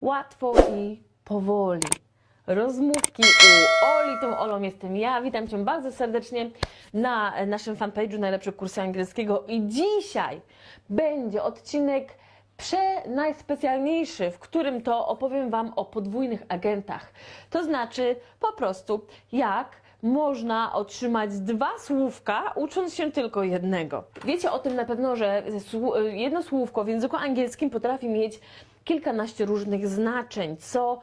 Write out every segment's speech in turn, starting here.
łatwo i powoli. Rozmówki u Oli, tą Olą jestem ja. Witam Cię bardzo serdecznie na naszym fanpage'u Najlepsze Kursy Angielskiego i dzisiaj będzie odcinek prze najspecjalniejszy, w którym to opowiem Wam o podwójnych agentach. To znaczy po prostu jak można otrzymać dwa słówka, ucząc się tylko jednego. Wiecie o tym na pewno, że jedno słówko w języku angielskim potrafi mieć kilkanaście różnych znaczeń, co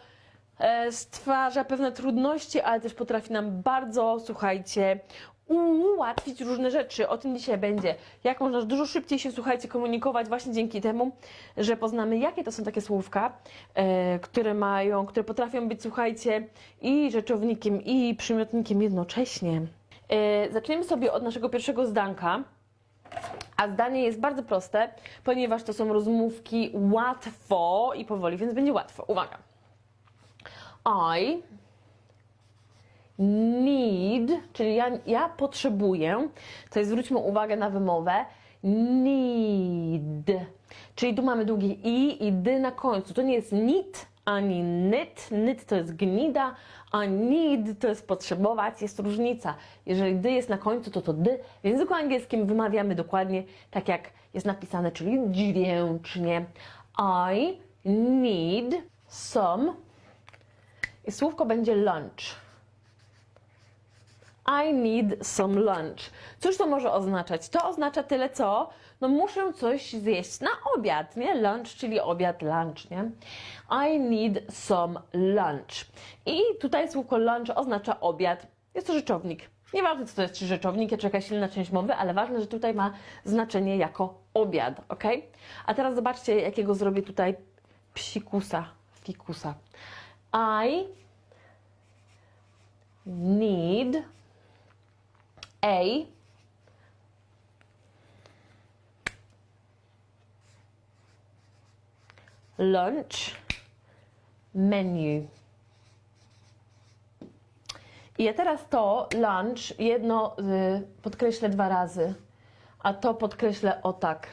e, stwarza pewne trudności, ale też potrafi nam bardzo, słuchajcie, ułatwić różne rzeczy. O tym dzisiaj będzie. Jak można dużo szybciej się, słuchajcie, komunikować właśnie dzięki temu, że poznamy, jakie to są takie słówka, e, które mają, które potrafią być, słuchajcie, i rzeczownikiem, i przymiotnikiem jednocześnie. E, zaczniemy sobie od naszego pierwszego zdanka. A zdanie jest bardzo proste, ponieważ to są rozmówki łatwo i powoli, więc będzie łatwo. Uwaga. I need, czyli ja, ja potrzebuję, to jest zwróćmy uwagę na wymowę, need. Czyli tu mamy długie i i dy na końcu. To nie jest need ani nyt. Nyt to jest gnida, a need to jest potrzebować. Jest różnica. Jeżeli dy jest na końcu, to to dy. W języku angielskim wymawiamy dokładnie tak, jak jest napisane, czyli dźwięcznie. I need some i słówko będzie lunch. I need some lunch. Cóż to może oznaczać? To oznacza tyle co, no muszę coś zjeść na obiad, nie? Lunch, czyli obiad, lunch, nie? I need some lunch. I tutaj słówko lunch oznacza obiad. Jest to rzeczownik. Nieważne, co to jest, czy rzeczownik, czy jakaś inna część mowy, ale ważne, że tutaj ma znaczenie jako obiad, ok? A teraz zobaczcie, jakiego zrobię tutaj psikusa, fikusa. I need a lunch menu. I ja teraz to lunch jedno y, podkreślę dwa razy, a to podkreślę o tak.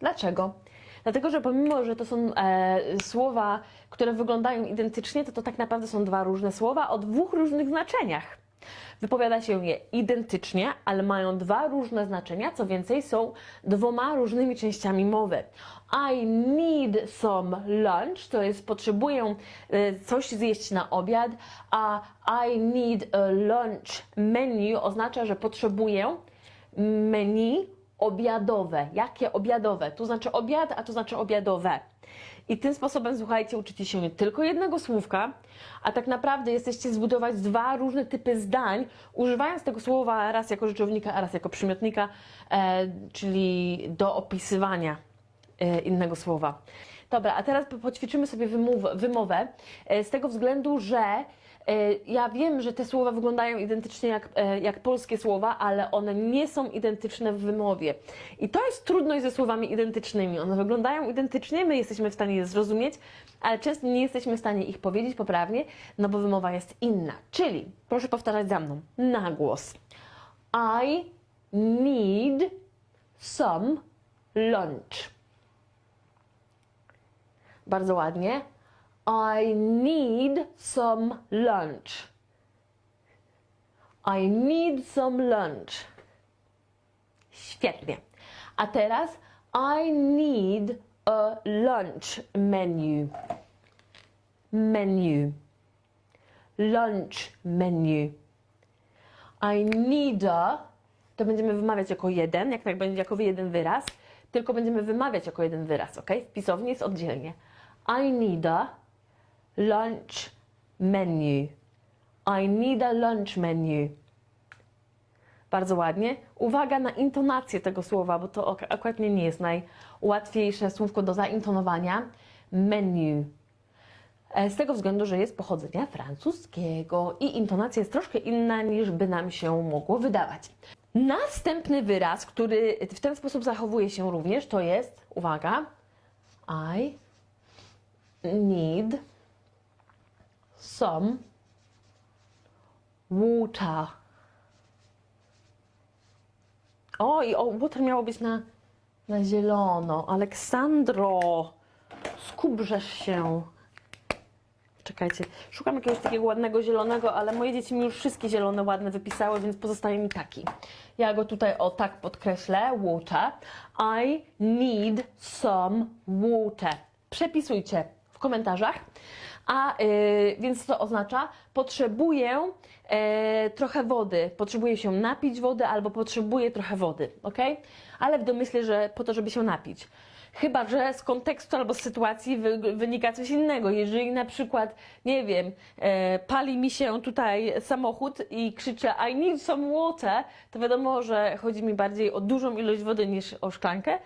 Dlaczego? Dlatego, że pomimo, że to są e, słowa, które wyglądają identycznie, to to tak naprawdę są dwa różne słowa o dwóch różnych znaczeniach. Wypowiada się je identycznie, ale mają dwa różne znaczenia, co więcej, są dwoma różnymi częściami mowy. I need some lunch, to jest potrzebuję e, coś zjeść na obiad, a I need a lunch menu oznacza, że potrzebuję menu obiadowe. Jakie obiadowe? Tu znaczy obiad, a tu znaczy obiadowe. I tym sposobem, słuchajcie, uczycie się nie tylko jednego słówka, a tak naprawdę jesteście zbudować dwa różne typy zdań, używając tego słowa raz jako rzeczownika, a raz jako przymiotnika, e, czyli do opisywania e, innego słowa. Dobra, a teraz po- poćwiczymy sobie wymowę e, z tego względu, że ja wiem, że te słowa wyglądają identycznie jak, e, jak polskie słowa, ale one nie są identyczne w wymowie. I to jest trudność ze słowami identycznymi. One wyglądają identycznie, my jesteśmy w stanie je zrozumieć, ale często nie jesteśmy w stanie ich powiedzieć poprawnie, no bo wymowa jest inna. Czyli, proszę powtarzać za mną, na głos. I need some lunch. Bardzo ładnie. I need some lunch. I need some lunch. Świetnie. A teraz I need a lunch menu. Menu. Lunch menu. I need a, to będziemy wymawiać jako jeden, jak tak będzie jako jeden wyraz, tylko będziemy wymawiać jako jeden wyraz, ok? W pisowni jest oddzielnie. I need a lunch menu. I need a lunch menu. Bardzo ładnie. Uwaga na intonację tego słowa, bo to akurat nie jest najłatwiejsze słówko do zaintonowania. Menu. E, Z tego względu, że jest pochodzenia francuskiego i intonacja jest troszkę inna niż by nam się mogło wydawać. Następny wyraz, który w ten sposób zachowuje się również, to jest, uwaga, I need some water. O, i o, water miało być na, na zielono. Aleksandro, skubrzesz się. Czekajcie, szukam jakiegoś takiego ładnego zielonego, ale moje dzieci mi już wszystkie zielone ładne wypisały, więc pozostaje mi taki. Ja go tutaj o tak podkreślę, water. I need some water. Przepisujcie w komentarzach. A y, więc co to oznacza? Potrzebuję e, trochę wody. Potrzebuję się napić wody albo potrzebuję trochę wody, ok? Ale w domyśle, że po to, żeby się napić. Chyba, że z kontekstu albo z sytuacji wy, wynika coś innego. Jeżeli na przykład, nie wiem, e, pali mi się tutaj samochód i krzyczę I need some water, to wiadomo, że chodzi mi bardziej o dużą ilość wody niż o szklankę.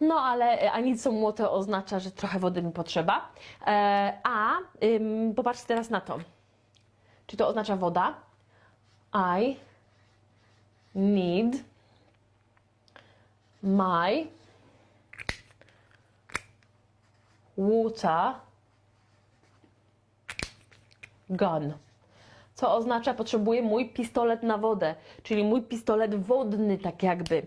No, ale I need some water oznacza, że trochę wody mi potrzeba. E, a ym, popatrzcie teraz na to. Czy to oznacza woda? I need my water gun. Co oznacza, potrzebuję mój pistolet na wodę, czyli mój pistolet wodny, tak jakby. E,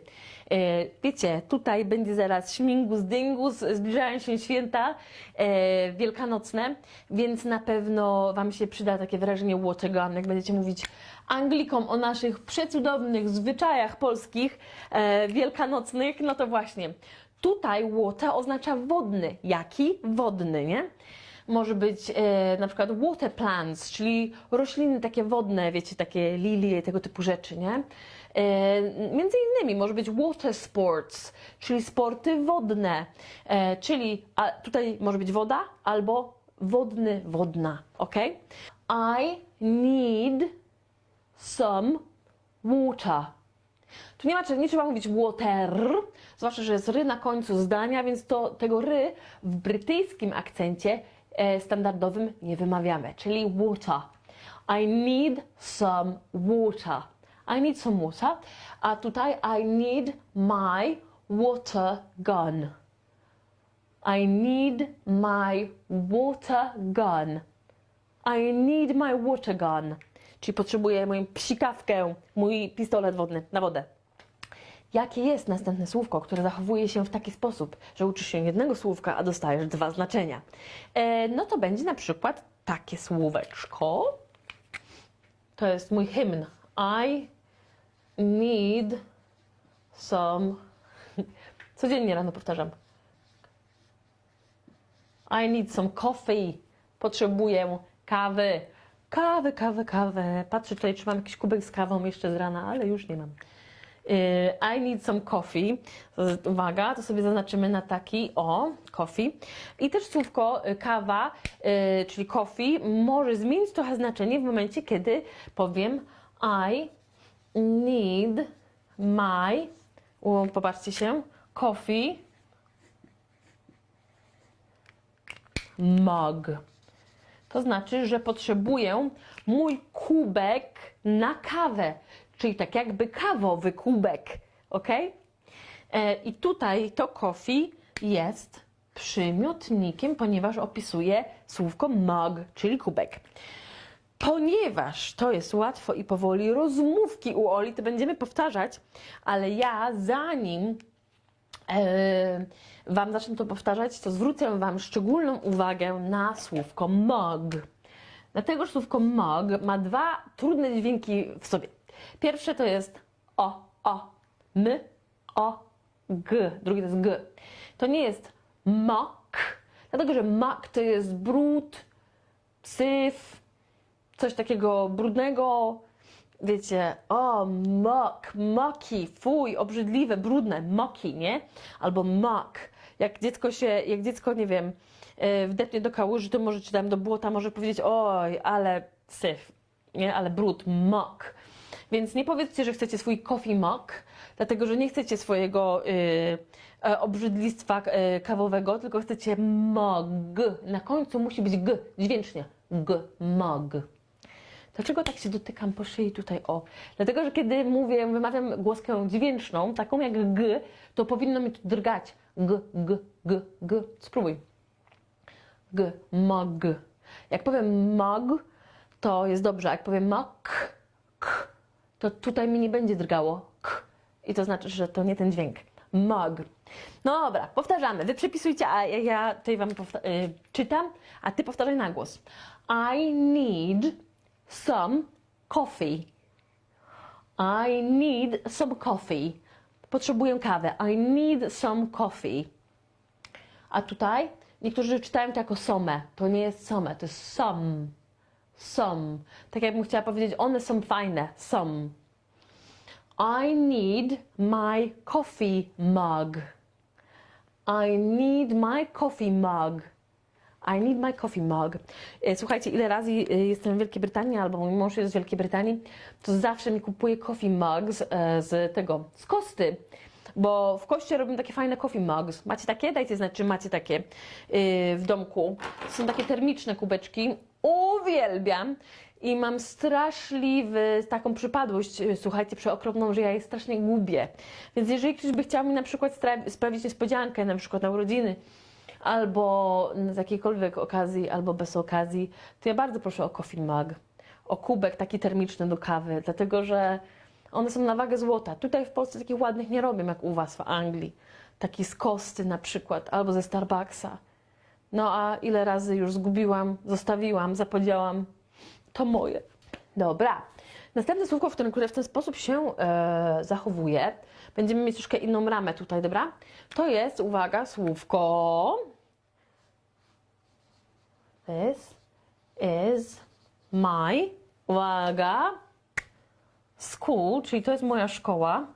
wiecie, tutaj będzie zaraz śmigus dyngus, zbliżają się święta e, wielkanocne, więc na pewno Wam się przyda takie wyrażenie water gun, jak będziecie mówić Anglikom o naszych przecudownych zwyczajach polskich e, wielkanocnych, no to właśnie. Tutaj water oznacza wodny. Jaki? Wodny, nie? Może być e, na przykład water plants, czyli rośliny takie wodne, wiecie, takie lilie, tego typu rzeczy, nie? E, między innymi może być water sports, czyli sporty wodne, e, czyli a tutaj może być woda albo wodny, wodna, ok? I need some water. Tu nie ma nie trzeba mówić water, zwłaszcza, że jest ry na końcu zdania, więc to tego ry w brytyjskim akcencie standardowym nie wymawiamy, czyli water. I need some water. I need some water. A tutaj I need my water gun. I need my water gun. I need my water gun. Czyli potrzebuję moją psikawkę, mój pistolet wodny na wodę. Jakie jest następne słówko, które zachowuje się w taki sposób, że uczysz się jednego słówka, a dostajesz dwa znaczenia? E, no to będzie na przykład takie słóweczko. To jest mój hymn. I need some. Codziennie rano powtarzam. I need some coffee. Potrzebuję kawy. Kawy, kawy, kawę. Patrzę tutaj, czy mam jakiś kubek z kawą jeszcze z rana, ale już nie mam. I need some coffee. Uwaga, to sobie zaznaczymy na taki, o, coffee. I też słówko y, kawa, y, czyli coffee, może zmienić trochę znaczenie w momencie, kiedy powiem I need my, popatrzcie się, coffee mug. To znaczy, że potrzebuję mój kubek na kawę, czyli tak jakby kawowy kubek, ok? E, I tutaj to coffee jest przymiotnikiem, ponieważ opisuje słówko mug, czyli kubek. Ponieważ to jest łatwo i powoli rozmówki u Oli, to będziemy powtarzać, ale ja zanim e, Wam zacznę to powtarzać, to zwrócę Wam szczególną uwagę na słówko mug. Dlatego, że słówko mug ma dwa trudne dźwięki w sobie. Pierwsze to jest o, o, m, o, g. Drugie to jest g. To nie jest mok, dlatego że mok to jest brud, syf, coś takiego brudnego, wiecie, o, mok, moki, fuj, obrzydliwe, brudne, moki, nie? Albo mok. Jak dziecko się, jak dziecko, nie wiem, e, wdepnie do kałuży, to może czy tam do błota, może powiedzieć, oj, ale syf, nie? Ale brud, mok. Więc nie powiedzcie, że chcecie swój coffee mok, dlatego że nie chcecie swojego y, e, obrzydlistwa y, kawowego, tylko chcecie mog. Na końcu musi być g, dźwięcznie. G, mog. Dlaczego tak się dotykam po szyi tutaj o? Dlatego, że kiedy mówię, wymawiam głoskę dźwięczną, taką jak g, to powinno mi drgać. G, g, g, g. Spróbuj. G, mog. Jak powiem mog, to jest dobrze. Jak powiem mok, k, to tutaj mi nie będzie drgało. K. I to znaczy, że to nie ten dźwięk. mug. No dobra, powtarzamy. Wy przepisujcie, a ja, ja tutaj wam y, czytam, a ty powtarzaj na głos. I need some coffee. I need some coffee. Potrzebuję kawy. I need some coffee. A tutaj niektórzy czytają to jako some. To nie jest some, to jest some. Some. Tak jakbym chciała powiedzieć, one są fajne. Some. I need my coffee mug. I need my coffee mug. I need my coffee mug. E, Słuchajcie, ile razy e, jestem w Wielkiej Brytanii, albo mój mąż jest z Wielkiej Brytanii, to zawsze mi kupuje coffee mugs e, z tego, z kosty. Bo w koście robią takie fajne coffee mugs. Macie takie? Dajcie znać, czy macie takie w domku. Są takie termiczne kubeczki. Uwielbiam. I mam straszliwy, taką przypadłość, e, słuchajcie, przeokropną, że ja je strasznie gubię. Więc jeżeli ktoś by chciał mi na przykład sprawić niespodziankę, na przykład na urodziny, albo z jakiejkolwiek okazji, albo bez okazji, to ja bardzo proszę o coffee mug, o kubek taki termiczny do kawy, dlatego że one są na wagę złota. Tutaj w Polsce takich ładnych nie robią jak u Was w Anglii. Taki z kosty na przykład, albo ze Starbucksa. No a ile razy już zgubiłam, zostawiłam, zapodziałam, to moje. Dobra. Następne słówko, w którym, które w ten sposób się e, zachowuje, będziemy mieć troszkę inną ramę tutaj, dobra? To jest, uwaga, słówko. This is my, uwaga, school, czyli to jest moja szkoła.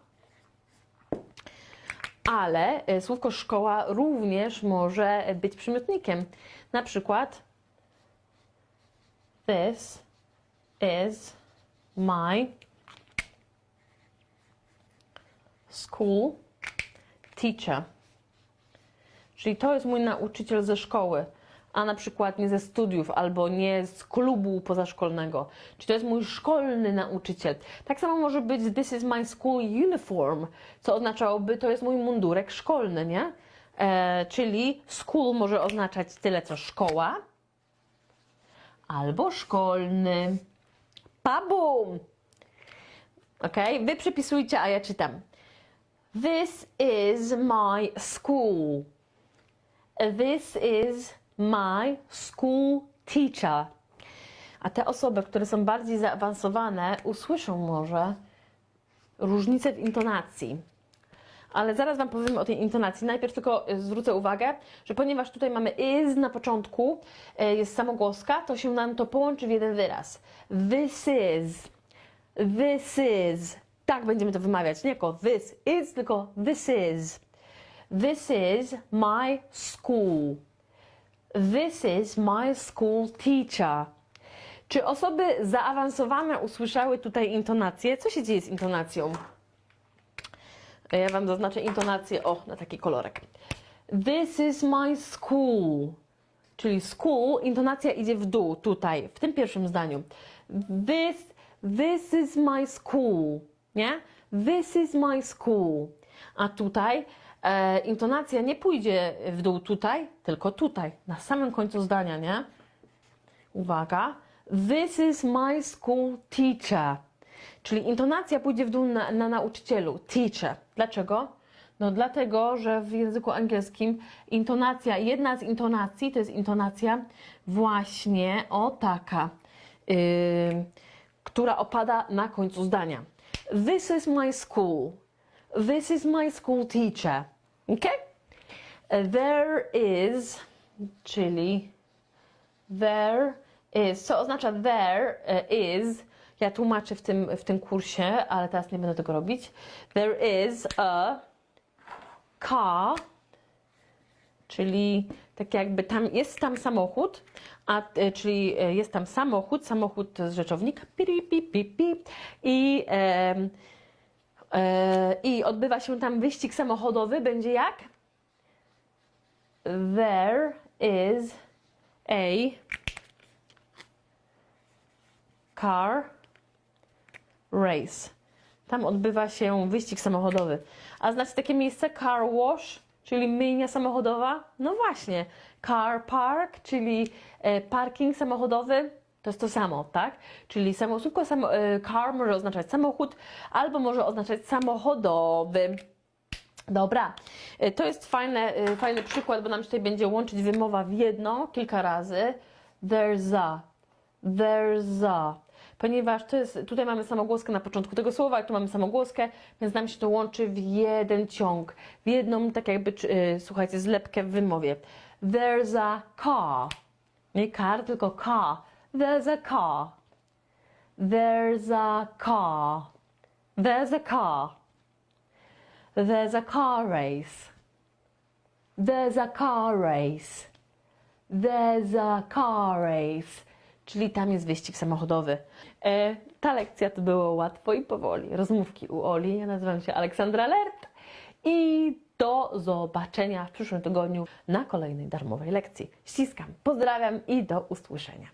Ale e, słówko szkoła również może być przymiotnikiem. Na przykład This is my school teacher. Czyli to jest mój nauczyciel ze szkoły, a na przykład nie ze studiów albo nie z klubu pozaszkolnego. Czyli to jest mój szkolny nauczyciel. Tak samo może być this is my school uniform, co oznaczałoby to jest mój mundurek szkolny, nie? E, czyli school może oznaczać tyle co szkoła, albo szkolny. Pabum! Ok? Wy przepisujcie, a ja czytam. This is my school. This is my school teacher. A te osoby, które są bardziej zaawansowane, usłyszą może różnicę w intonacji. Ale zaraz Wam powiem o tej intonacji. Najpierw tylko y, zwrócę uwagę, że ponieważ tutaj mamy is na początku, y, jest samogłoska, to się nam to połączy w jeden wyraz. This is. This is. Tak będziemy to wymawiać. Nie jako this is, tylko this is. This is my school. This is my school teacher. Czy osoby zaawansowane usłyszały tutaj intonację? Co się dzieje z intonacją? Ja Wam zaznaczę intonację, o, na taki kolorek. This is my school. Czyli school, intonacja idzie w dół, tutaj, w tym pierwszym zdaniu. This, this is my school, nie? This is my school. A tutaj e, intonacja nie pójdzie w dół tutaj, tylko tutaj, na samym końcu zdania, nie? Uwaga. This is my school teacher. Czyli intonacja pójdzie w dół na, na nauczycielu. Teacher. Dlaczego? No dlatego, że w języku angielskim intonacja, jedna z intonacji to jest intonacja właśnie o taka, yy, która opada na końcu zdania. This is my school. This is my school teacher. Okay? There is, czyli There is. Co oznacza there e, is? Ja tłumaczę w tym, w tym kursie, ale teraz nie będę tego robić. There is a car, czyli tak jakby tam jest tam samochód, a, e, czyli e, jest tam samochód, samochód to jest rzeczownik, pip, pip, pip, i, i odbywa się tam wyścig samochodowy, będzie jak? There is a car race. Tam odbywa się wyścig samochodowy. A znacie takie miejsce car wash, czyli myjnia samochodowa? No właśnie. Car park, czyli e, parking samochodowy. To jest to samo, tak? Czyli samo słówko samo, e, car może oznaczać samochód, albo może oznaczać samochodowy. Dobra, y, to jest fajne, y, fajny przykład, bo nam się tutaj będzie łączyć wymowa w jedno kilka razy. There's a, there's a. Ponieważ to jest, tutaj mamy samogłoskę na początku tego słowa, tu mamy samogłoskę, więc nam się to łączy w jeden ciąg, w jedną, tak jakby, y, słuchajcie, zlepkę w wymowie. There's a car. Nie car, tylko car. There's a car. There's a car. There's a car. There's a car race. There's a car race. There's a car race. Czyli tam jest wyścig samochodowy. E, ta lekcja to było łatwo i powoli. Rozmówki u Oli. Ja nazywam się Aleksandra Lert i do zobaczenia w przyszłym tygodniu na kolejnej darmowej lekcji. Ściskam, pozdrawiam i do usłyszenia.